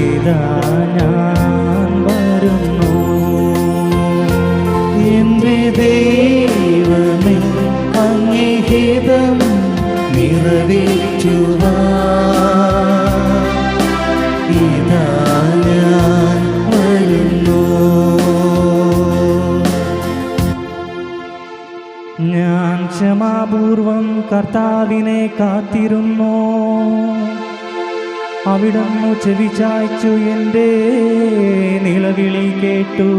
ഇതാ ഞാൻ വരുന്നു? എന്റെ ദൈവമേ അങ്ങേ ഹിതം നിറവേറ്റുവാ ക്ഷമാപൂർവം കർത്താവിനെ കാത്തിരുന്നു. അവിടുന്ന് ചെവിചായ്ച്ചു എന്റെ നിലവിളി കേട്ടു.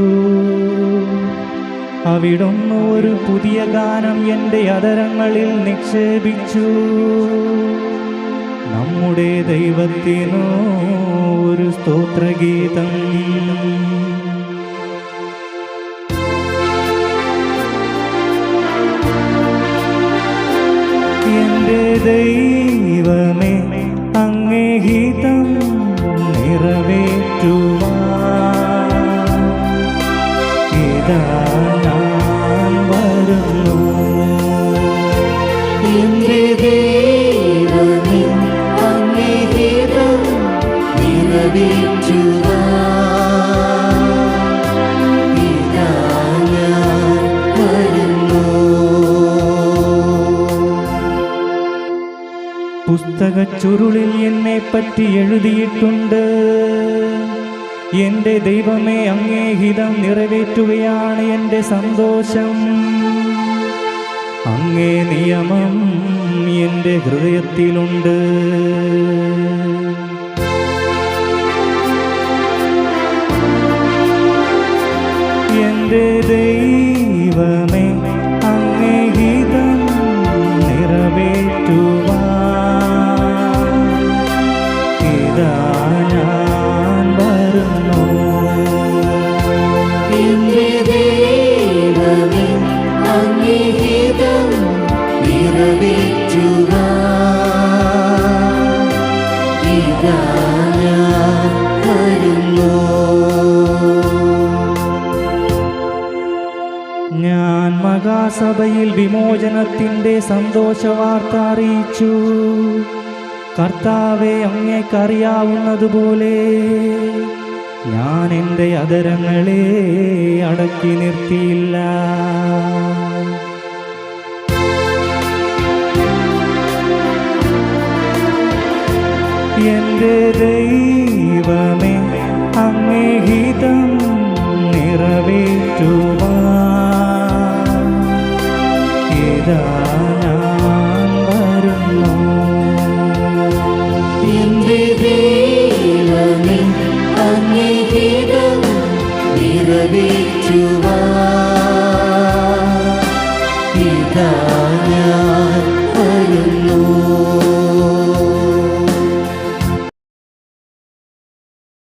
അവിടുന്ന് ഒരു പുതിയ ഗാനം എന്റെ അതരങ്ങളിൽ നിക്ഷേപിച്ചു. നമ്മുടെ ദൈവത്തിനു ഒരു സ്തോത്രഗീതം ദൈവമേ അങ്ങേ ഹിതം നിറവേറ്റുവാ ഇതാ ഞാൻ വരുന്നു. എന്റെ പുസ്തക ചുരുളിൽ എന്നെ പറ്റി എഴുതിയിട്ടുണ്ട്. എന്റെ ദൈവമേ അങ്ങേ ഹിതം നിറവേറ്റുകയാണ് എന്റെ സന്തോഷം. അങ്ങേ നിയമം എന്റെ ഹൃദയത്തിലുണ്ട്. എന്റെ ദൈവമേ ഞാൻ മഹാസഭയിൽ വിമോചനത്തിന്റെ സന്തോഷവാർത്ത അറിയിച്ചു. കർത്താവെ അങ്ങേക്കറിയാവുന്നതുപോലെ ഞാൻ എന്റെ അതരങ്ങളെ അടക്കി നിർത്തിയില്ല. എന്റെ ദൈവമേ അങ്ങേ ഹിതം നിറവേറ്റുക ഇതാ ഞാൻ